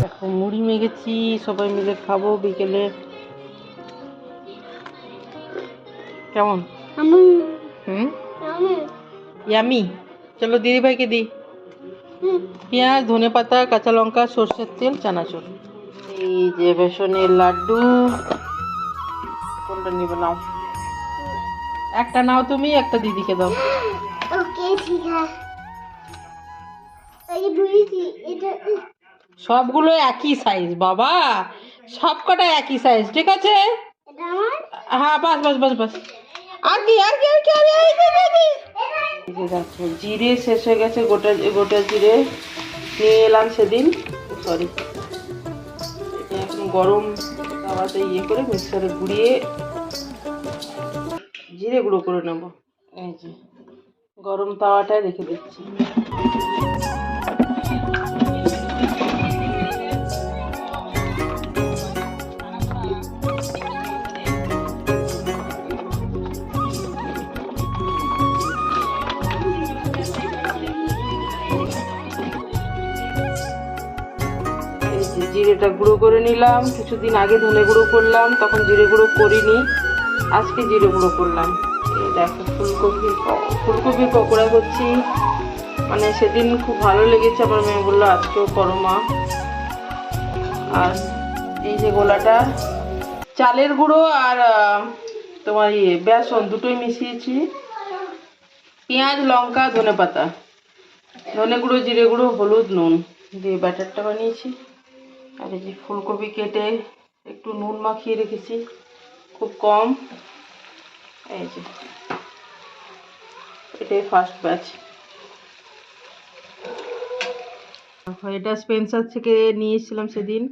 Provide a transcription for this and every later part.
দেখো মুড়ি মেখেছি সবাই মিলে খাব বিকেলে। কেমন? হুম? ইয়ামি, চলো দিদি ভাইকে দিই। পেঁয়াজ ধনে পাতা কাঁচা লঙ্কা, সর্ষের তেল, চানাচুর। এই যে বেসনের লাড্ডু। কোনটা নিবে নাও। একটা নাও তুমি একটা দিদিকে দাও। ওকে ঠিক আছে। এই এটা সবগুলো একই সাইজ বাবা। সব কটা একই সাইজ ঠিক আছে? হ্যাঁ বাস বাস বাস বাস। আর কি আর কি আর কি আর জিরে শেষ হয়ে গেছে গোটা গোটা জিরে। নিয়ে এলাম সেদিন। সরি এখন গরম তাওয়াতে ইয়ে করে মিক্সারে গুঁড়িয়ে জিরে গুঁড়ো করে নেব। এই যে, গরম তাওয়াটায় রেখে দিচ্ছি। জিরেটা গুঁড়ো করে নিলাম। কিছুদিন আগে ধনে গুঁড়ো করলাম, তখন জিরে গুঁড়ো করিনি। আজকে জিরে গুঁড়ো করলাম। এই দেখো, ফুলকপি ফুলকপির পকোড়া করছি। মানে সেদিন খুব ভালো লেগেছে, আমার মেয়ে বলল, আজকেও করো মা। আর এই যে গোলাটা, চালের গুঁড়ো আর তোমার ইয়ে বেসন, দুটোই মিশিয়েছি। পেঁয়াজ, লঙ্কা, ধনে পাতা। ধনে গুঁড়ো, জিরে গুঁড়ো, হলুদ, নুন দিয়ে ব্যাটারটা বানিয়েছি। আর এই যে ফুলকপি কেটে একটু নুন মাখিয়ে রেখেছি। খুব কম। এই যে। এটাই ফার্স্ট ব্যাচ এটা স্পেন্সার থেকে নিয়ে এসেছিলাম সেদিন।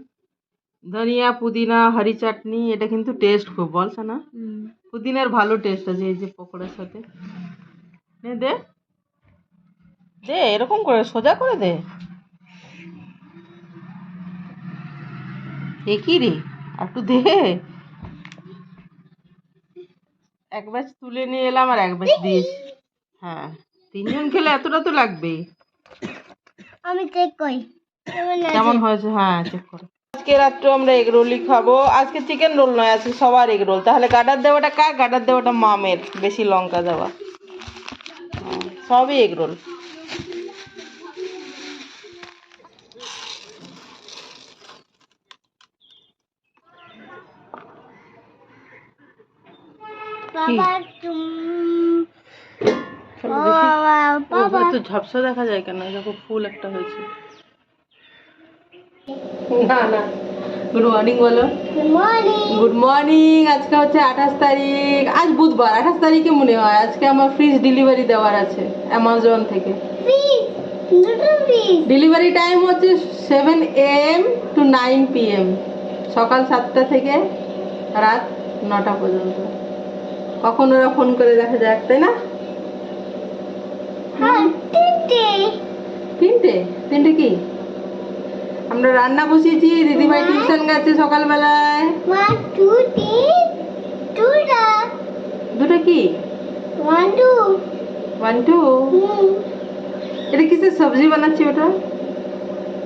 ধনিয়া পুদিনা হারি চাটনি এটা কিন্তু টেস্ট খুব বলছে না? পুদিনার ভালো টেস্ট আছে এই যে পকোড়ার সাথে। নে দে। দে এরকম করে সোজা করে দে। এ কি রে একটু দে। এক ব্যাচ তুলে নিয়ে এলাম আর এক ব্যাচ দিয়ে হ্যাঁ তিনজন খেলে এতটা তো লাগবেই আমি চেক করি। কেমন হয়েছে? হ্যাঁ চেক করো। আজকে রাত্রে আমরা এগ রোলই খাব। আজকে চিকেন রোল নয় আজকে সবার এগ রোল তাহলে গাডার দেওয়াটা কার? গাডার দেওয়াটা মামের বেশি লঙ্কা দেওয়া। হ্যাঁ, সবই এগ রোল ঝাপসা দেখা যায় কেন? দেখো ফুল একটা হয়েছে। না না। গুড মর্নিং বলো। গুড মর্নিং আজকে হচ্ছে আঠাশ তারিখ। আজ বুধবার। আঠাশ তারিখে মনে হয় আজকে আমার ফ্রিজ ডেলিভারি দেওয়ার আছে অ্যামাজন থেকে। ডেলিভারি টাইম হচ্ছে seven AM to nine PM সকাল সাতটা থেকে রাত নটা পর্যন্ত। কখন ওরা ফোন করে দেখা যাক তাই না? হ্যাঁ তিনটে। তিনটে? কি? আমরা রান্না বসিয়েছি দিদিভাই টিউশন গেছে সকালবেলায়। দুটা কি? One two. One two? এটা কিসের সবজি বানাচ্ছি ওটা?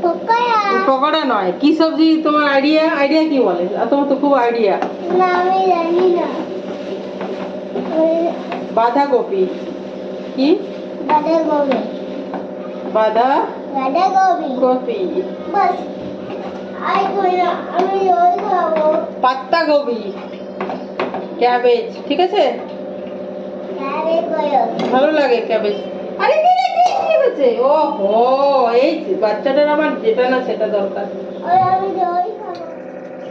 পকোড়া। পকোড়া নয়। কি সবজি? তোমার আইডিয়া আইডিয়া কি বলে? তোমার তো খুব আইডিয়া না আমি জানি না। বাঁধাকপি কি? গোবি বাঁধা গাডা গোবি কপি বাস আই কই না আমি ওই খাব পাত্তা গোবি ক্যাবেজ ঠিক আছে? কইও ভালো লাগে ক্যাবেজ। আরে কি রে, কি কি ও হো এই বাচ্চাটার আমার যেটা না সেটা দরকার। ওই আমি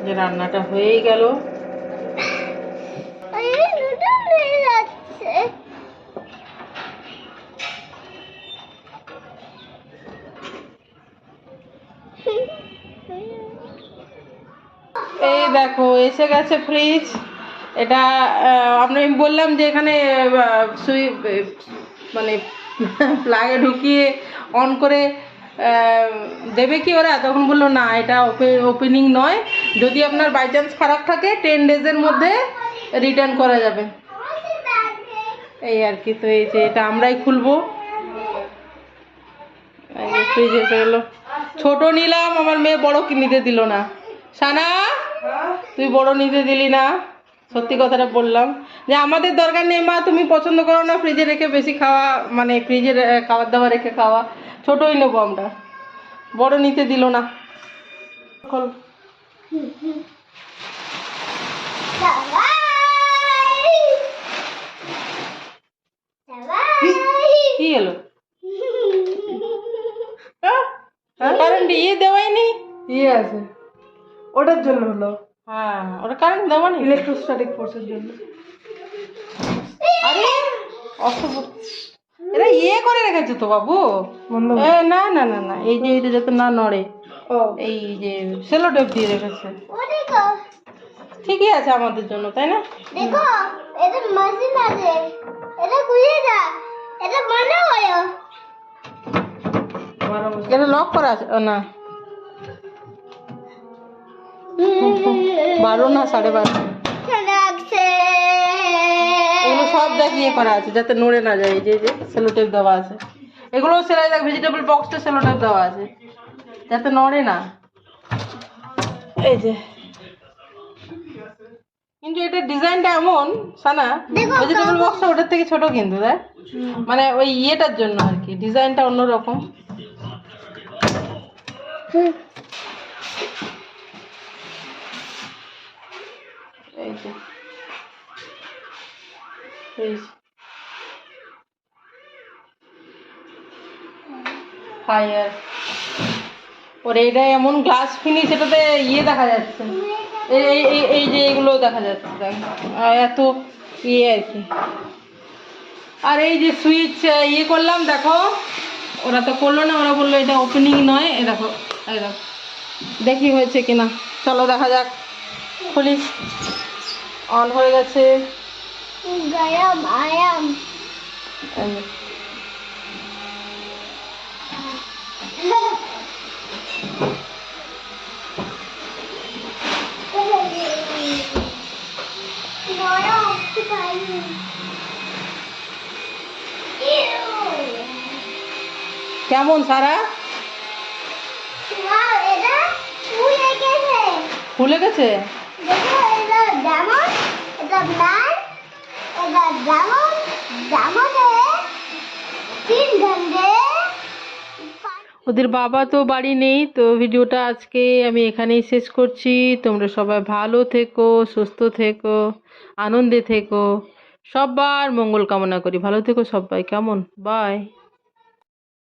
যে রান্নাটা হয়েই গেল আরে দুটো হয়ে যাচ্ছে এই দেখো এসে গেছে ফ্রিজ এটা আমি বললাম যে এখানে সুই মানে প্লাগে ঢুকিয়ে অন করে দেবে কি ওরা? তখন বলল না এটা ওপেনিং নয়। যদি আপনার বাই চান্স খারাপ থাকে টেন ডেজের মধ্যে রিটার্ন করা যাবে। এই আর কি তো এই যে এটা আমরাই খুলবো। ফ্রিজ এসে গেলো। ছোট নিলাম আমার মেয়ে বড় কিনিতে দিল না। সানা? তুই বড় নিতে দিলি না? সত্যি কথাটা বললাম। যে আমাদের দরকার নেই মা তুমি পছন্দ করো না ফ্রিজে রেখে বেশি খাওয়া মানে ফ্রিজে খাবার দাবার রেখে খাওয়া। ছোটই নেব আমরা। বড় নিতে দিল না। খোল। কি এলো কারেন্ট ইয়ে দেওয়াই নেই ইয়ে আছে। ওটার জন্য হলো। হ্যাঁ ওটা কারেন্ট দেওয়া নেই ইলেকট্রোস্ট্যাটিক ফোর্সের জন্য। আরে অসুখ এটা ইয়ে করে রেখেছে তো বাবু। না না না না এই যে এটা যাতে না নড়ে। ও। এই যে সেলো টেপ দিয়ে রেখেছে। ঠিকই আছে আমাদের জন্য তাই না? দেখো এটা মেশিন আছে। এটা খুলে যা। এটা বন্ধ করো এটা লক করা আছে ও, না। বারো না সাড়ে বারো। এগুলো সব দেখ ইয়ে করা আছে যাতে নড়ে না যায় এই যে যে সেলো টেপ দেওয়া আছে। এগুলো সেলাই দেখ ভেজিটেবল বক্সটা সেলো টেপ দেওয়া আছে। যাতে নড়ে না। এই যে। কিন্তু এটা ডিজাইনটা এমন সানা ভেজিটেবল বক্সটা ওটার থেকে ছোট কিন্তু দেখ। মানে ওই ইয়েটার জন্য আর কি ডিজাইনটা অন্যরকম। এই যে। ফায়ার ওর এইটা এমন গ্লাস ফিনিশ এটাতে ইয়ে দেখা যাচ্ছে। এই, এই- যে এগুলো দেখা যাচ্ছে, দেখ। এত ইয়ে আর কি। আর এই যে সুইচ ইয়ে করলাম, দেখো। ওরা তো করল না, ওরা বলল এটা ওপেনিং নয়। এ দেখো দেখো। দেখি হয়েছে কিনা। চলো দেখা যাক। খুলি অন হয়ে গেছে। গরম পানি কেমন সারা? ফুলে গেছে খুলে গেছে দেখো এটা ডায়মন্ড ম্যান এটা ডায়মন্ড ডায়মন্ডে তিন ঘন্টে ওদের বাবা তো বাড়ি নেই, তো ভিডিওটা আজকে আমি এখানেই শেষ করছি। তোমরা সবাই ভালো থেকো, সুস্থ থেকো, আনন্দে থেকো। সবার মঙ্গল কামনা করি। ভালো থেকো সবাই কেমন? বাই